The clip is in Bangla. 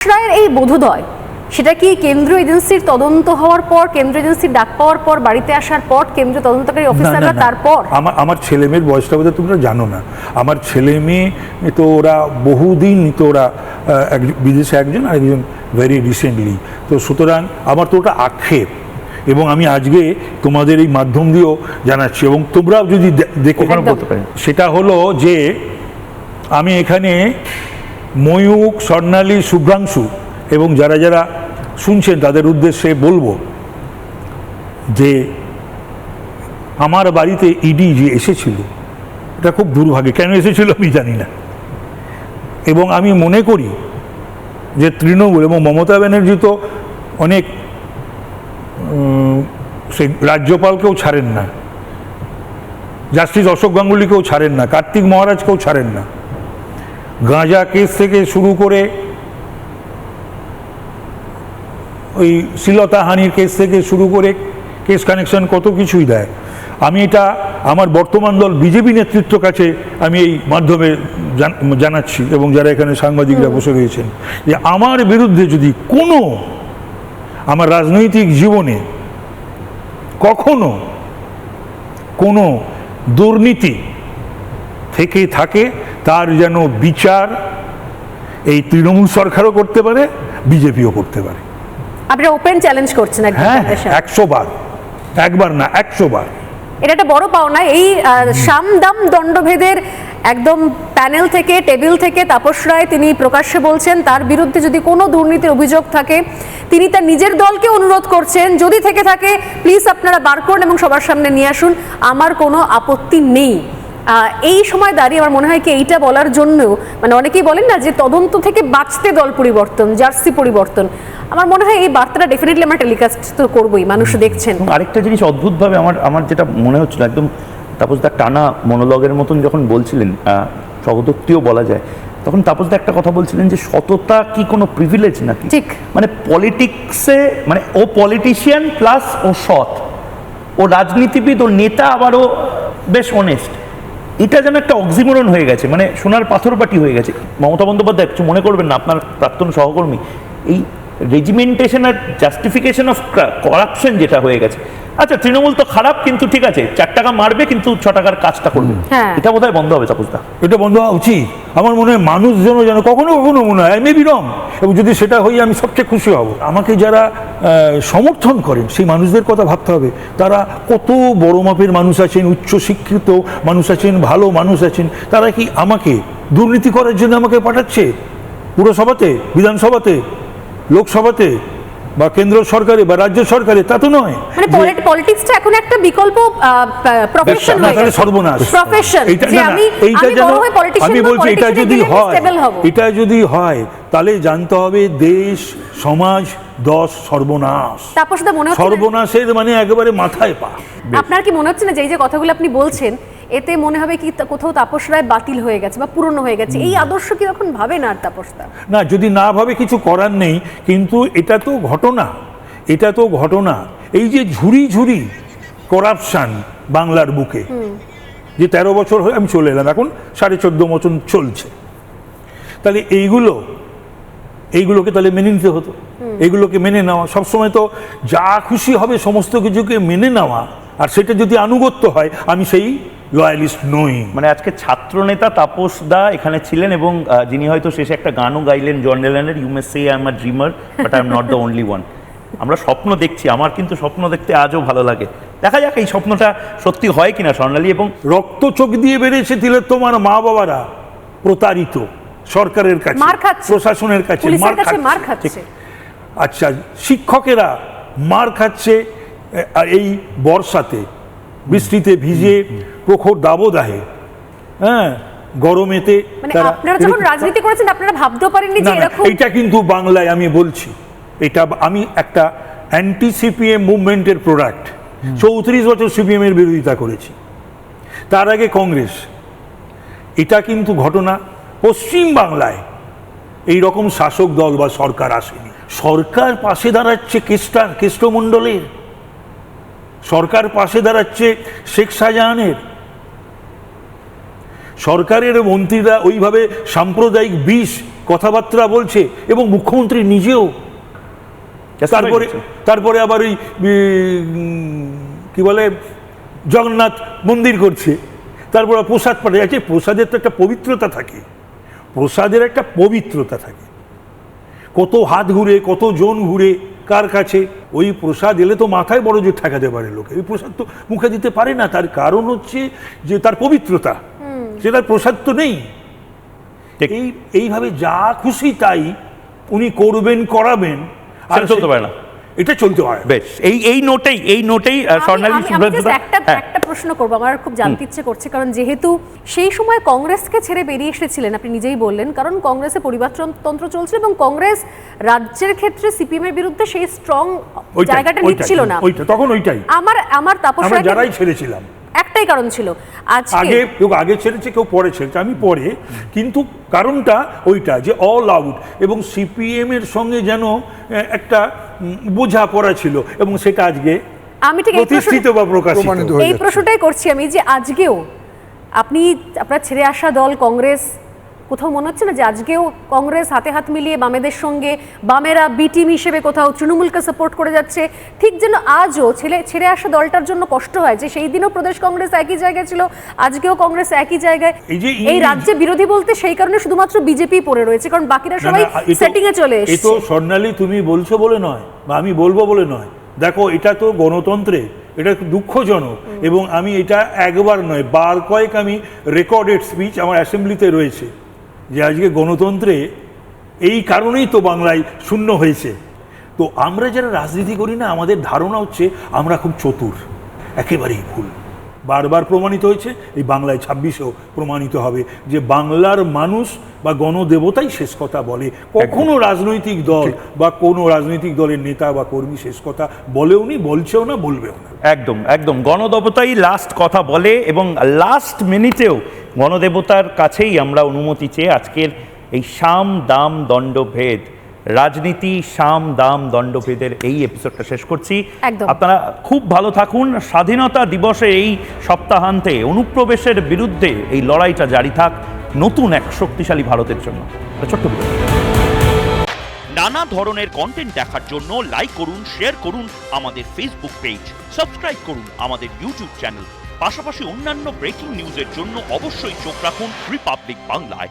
রায়ের এই বোধোদয় সেটা কি কেন্দ্রীয় এজেন্সির তদন্ত হওয়ার পর কেন্দ্রীয় এজেন্সির ডাক পাওয়ার পর বাড়িতে আসার পর কেন্দ্রীয় তদন্তকারী অফিসাররা। তারপর আমার আমার ছেলে মেয়ের বয়সটা বোধহয় তোমরা জানো না আমার ছেলে মেয়ে তো ওরা বহুদিন তো ওরা আহ, এক- বিদেশে একজন আর একজন ভেরি রিসেন্টলি তো সুতরাং আমার তো ওটা আক্ষেপ এবং আমি আজকে তোমাদের এই মাধ্যম দিয়েও জানাচ্ছি এবং তোমরাও যদি দেখো একদম। বলতে পারেন সেটা হলো যে আমি এখানে ময়ূক স্বর্ণালী, শুভ্রাংশু এবং যারা যারা শুনছেন তাদের উদ্দেশ্যে বলব যে আমার বাড়িতে ইডি যে এসেছিল, এটা খুব দুর্ভাগ্য, কেন এসেছিল আমি জানি না। এবং আমি মনে করি যে তৃণমূল এবং মমতা ব্যানার্জি তো অনেক সেই রাজ্যপালকেও ছাড়েন না, জাস্টিস অশোক গাঙ্গুলিকেও ছাড়েন না, কার্তিক মহারাজকেও ছাড়েন না। গাঁজা কেস থেকে শুরু করে ওই শ্লীলতা হানির কেস থেকে শুরু করে কেস কানেকশন কত কিছুই দেয়। আমি এটা আমার বর্তমান দল বিজেপি নেতৃত্ব কাছে আমি এই মাধ্যমে জানাচ্ছি এবং যারা এখানে সাংবাদিকরা বসে রয়েছেন যে আমার বিরুদ্ধে যদি কোনো আমার রাজনৈতিক জীবনে কখনো কোনো দুর্নীতি থেকে থাকে তার যেন বিচার এই তৃণমূল সরকারও করতে পারে বিজেপিও করতে পারে। আপনারা ওপেন চ্যালেঞ্জ করছেন হ্যাঁ। একশো বার একবার না একশো বার। এটা একটা বড় পাওনা এই সামদাম দণ্ডভেদের একদম প্যানেল থেকে টেবিল থেকে তাপস রায় তিনি প্রকাশ্যে বলছেন তার বিরুদ্ধে যদি কোনো দুর্নীতির অভিযোগ থাকে তিনি তার নিজের দলকে অনুরোধ করছেন যদি থেকে থাকে প্লিজ আপনারা বার করুন এবং সবার সামনে নিয়ে আসুন। আমার কোনো আপত্তি নেই। এই সময় দাঁড়িয়ে আমার মনে হয় কি এইটা বলার জন্য মানে অনেকেই বলেন না যে তদন্ত থেকে বাঁচতে দল পরিবর্তন জার্সি পরিবর্তন। আমার মনে হয় এই বার্তাটা ডেফিনেটলি আমরা টেলিকাস্ট তো করবোই মানুষ দেখছেন। আরেকটা জিনিস অদ্ভুতভাবে আমার আমার যেটা মনে হচ্ছিল একদম তাপসদা টানা মনোলগের মতন যখন বলছিলেন স্বগতোক্তিও বলা যায় তখন তাপসদা একটা কথা বলছিলেন যে সততা কি কোনো প্রিভিলেজ নাকি? ঠিক। মানে পলিটিক্সে মানে ও পলিটিশিয়ান প্লাস ও সৎ। ও রাজনীতিবিদ ও নেতা আবারও বেশ অনেস্ট এটা যেন একটা অক্সিমরণ হয়ে গেছে মানে সোনার পাথরপাটি হয়ে গেছে। মমতা বন্দ্যোপাধ্যায়, কিছু মনে করবেন না, আপনার প্রাক্তন সহকর্মী, এই রেজিমেন্টেশন আর জাস্টিফিকেশন অফ করাপশন যেটা হয়ে গেছে। আচ্ছা তৃণমূল তো খারাপ কিন্তু ঠিক আছে চার টাকা মারবে কিন্তু ছ টাকার কাজটা করবে। হ্যাঁ। এটা বোধহয় বন্ধ হবে তাপসদা এটা বন্ধ হওয়া উচিত। আমার মনে হয় মানুষ যেন যেন কখনো কখনো মনে হয় মে বি রং এবং যদি সেটা হই আমি সবচেয়ে খুশি হব। আমাকে যারা আহ, সমর্থন করেন সেই মানুষদের কথা ভাবতে হবে। তারা কত বড় মাপের মানুষ আছেন উচ্চ শিক্ষিত মানুষ আছেন ভালো মানুষ আছেন তারা কি আমাকে দুর্নীতি করার জন্য আমাকে পাঠাচ্ছে? পুরসভাতে বিধানসভাতে? লোকসভাতে বা কেন্দ্র সরকারে বা রাজ্য সরকারে তা তো নয়। মানে পলিটিক্সটা এখন একটা বিকল্প প্রফেশন হয়ে গেছে। সর্বনাশ। প্রফেশন এইটা যে না, না, আমি এইটা যেন বড় পলিটিশিয়ান আমি বলছি এটা যদি হয় এটা যদি হয় তাহলে জানতে হবে দেশ সমাজ দশ সর্বনাশ। তাপসদা মনে হচ্ছে সর্বনাশের মানে একেবারে মাথায় পা। আপনার কি মনে হচ্ছে না যে যে কথাগুলো আপনি বলছেন এতে মনে হবে কি কোথাও তাপস রায় বাতিল হয়ে গেছে বা পুরনো হয়ে গেছে। এই আদর্শ কি তখন ভাবে না আর তাপসদা? না যদি না ভাবে কিছু করার নেই কিন্তু এটা তো ঘটনা। এটা তো ঘটনা। এই যে ঝুড়ি ঝুড়ি করাপশান বাংলার বুকে যে তেরো বছর হয়ে আমি চলে এলাম এখন সাড়ে চোদ্দ মতন চলছে। তাহলে এইগুলো এইগুলোকে তাহলে মেনে নিতে হতো। এইগুলোকে মেনে নেওয়া সবসময় তো যা খুশি হবে সমস্ত কিছুকে মেনে নেওয়া আর সেটা যদি আনুগত্য হয় আমি সেই লয়ালিস্ট নই মানে আজকে ছাত্র নেতা তাপস দা এখানে ছিলেন এবং যিনি হয়তো শেষে একটা গানও গাইলেন জন লেনের you may say I am a dreamer but I am not the only one আমরা স্বপ্ন দেখছি আমার কিন্তু স্বপ্ন দেখতে আজও ভালো লাগে। দেখা যাক এই স্বপ্নটা সত্যি হয় কিনা স্বর্ণালী এবং রক্ত চোখ দিয়ে বেড়েছে দিলে তোমার মা বাবারা প্রতারিত সরকারের কাছে মার প্রশাসনের কাছে পুলিশের মার খাচ্ছে। আচ্ছা শিক্ষকেরা মার খাচ্ছে এই বর্ষাতে। বৃষ্টিতে ভিজে প্রখর দাবদাহে হ্যাঁ গরমেতে মানে আপনারা যখন রাজনীতি করেছেন আপনারা ভাবতেও পারেননি যে এরকম এইটা কিন্তু বাংলায় আমি বলছি। এটা আমি একটা অ্যান্টি সিপিএম মুভমেন্টের প্রোডাক্ট চৌত্রিশ বছর সিপিএম এর বিরোধিতা করেছি। তার আগে কংগ্রেস। এটা কিন্তু ঘটনা পশ্চিম বাংলায়। এই রকম শাসক দল বা সরকার আসেনি। সরকার পাশে দাঁড়াচ্ছে কেষ্টা কেষ্টমণ্ডলের। সরকার পাশে দাঁড়াচ্ছে শেখ শাহজাহানের। সরকারের মন্ত্রীরা ওইভাবে সাম্প্রদায়িক বিষ কথাবার্তা বলছে এবং মুখ্যমন্ত্রী নিজেও। তারপরে তারপরে আবার ওই কি বলে জগন্নাথ মন্দির করছে। তারপরে প্রসাদ পাঠে আছে প্রসাদের তো একটা পবিত্রতা থাকে। প্রসাদের একটা পবিত্রতা থাকে। কত হাত ঘুরে কত জন ঘুরে কার কাছে? ওই প্রসাদ এলে তো মাথায় বড় জোর ঠেকাতে পারে লোকে। ওই প্রসাদ তো মুখে দিতে পারে না। তার কারণ হচ্ছে যে তার পবিত্রতা। সে তার প্রসাদ তো নেই। ঠিক। এই এইভাবে যা খুশি তাই উনি করবেন করাবেন। আর চলতে পারে না। এটা চলতে হয়। বেশ এই এই নোটেই এই নোটেই স্বর্ণালী একটা হ্যাঁ। একটা প্রশ্ন করব আমার খুব জানতে ইচ্ছে করছে কারণ যেহেতু সেই সময় কংগ্রেসকে ছেড়ে বেরিয়ে এসেছিলেন আপনি নিজেই বললেন কারণ কংগ্রেসে পরিবারতন্ত্র চলছিল এবং কংগ্রেস রাজ্যের ক্ষেত্রে সিপিএম এর বিরুদ্ধে সেই স্ট্রং জায়গাটা নিচ্ছিল না। ওইটা তখন ওইটাই। আমার আমার তাপস যারাই ছেড়েছিলাম। একটাই কারণ ছিল। আজকে আগে কেউ আগে ছেড়েছে কেউ পরে ছেড়েছে আমি পরে কিন্তু কারণটা ওইটা যে অল আউট এবং সিপিএম এর সঙ্গে যেন একটা বোঝা বোঝাপড়া ছিল এবং সেটা আজকে আমি ঠিক প্রতিষ্ঠিত বা প্রকাশিত। এই প্রশ্নটাই করছি আমি যে আজকেও আপনি আপনার ছেড়ে আসা দল কংগ্রেস কোথাও মনে হচ্ছে না যে আজকেও কংগ্রেস হাতে হাত মিলিয়ে বামেদের সঙ্গে বামেরা বি টিম হিসেবে কোথাও তৃণমূলকে সাপোর্ট করে যাচ্ছে? ঠিক যেন আজও ছেলে ছেড়ে আসা দলটার জন্য কষ্ট হয় যে সেই দিনও প্রদেশ কংগ্রেস একই জায়গায় ছিল আজকেও কংগ্রেস একই জায়গায়। এই রাজ্যে বিরোধী বলতে সেই কারণে শুধুমাত্র বিজেপি পড়ে রয়েছে কারণ বাকিরা সবাই সেটিং এ চলে এসেছে তো স্বর্ণালী তুমি বলছো বলে নয় বা আমি বলব বলে নয়। দেখো এটা তো গণতন্ত্রে এটা দুঃখজনক। এবং আমি এটা একবার নয় বার কয়েক আমি রেকর্ডেড স্পিচ আমার অ্যাসেম্বলিতে রয়েছে। যে আজকে গণতন্ত্রে এই কারণেই তো বাংলায় শূন্য হয়েছে। তো আমরা যারা রাজনীতি করি না, আমাদের ধারণা হচ্ছে আমরা খুব চতুর, একেবারেই ভুল। বারবার প্রমাণিত হয়েছে এই বাংলায় ছাব্বিশেও প্রমাণিত হবে যে বাংলার মানুষ বা গণদেবতাই শেষ কথা বলে। কখনো রাজনৈতিক দল বা কোনো রাজনৈতিক দলের নেতা বা কর্মী শেষ কথা বলেও নি বলছেও না বলবেও না। একদম একদম। গণদেবতাই লাস্ট কথা বলে এবং লাস্ট মিনিটেও গণদেবতার কাছেই আমরা অনুমতি চেয়ে আজকের এই সাম দাম দণ্ডভেদ রাজনীতি সাম দাম দণ্ডভেদের এই এপিসোডটা শেষ করছি। একদম। আপনারা খুব ভালো থাকুন। স্বাধীনতা দিবসে এই সপ্তাহান্তে অনুপ্রবেশের বিরুদ্ধে এই লড়াইটা জারি থাক। নতুন এক শক্তিশালী ভারতের জন্য। ছোট্ট নানা ধরনের কন্টেন্ট দেখার জন্য লাইক করুন শেয়ার করুন আমাদের ফেসবুক পেজ সাবস্ক্রাইব করুন আমাদের ইউটিউব চ্যানেল পাশাপাশি অন্যান্য ব্রেকিং নিউজের জন্য অবশ্যই চোখ রাখুন রিপাবলিক বাংলায়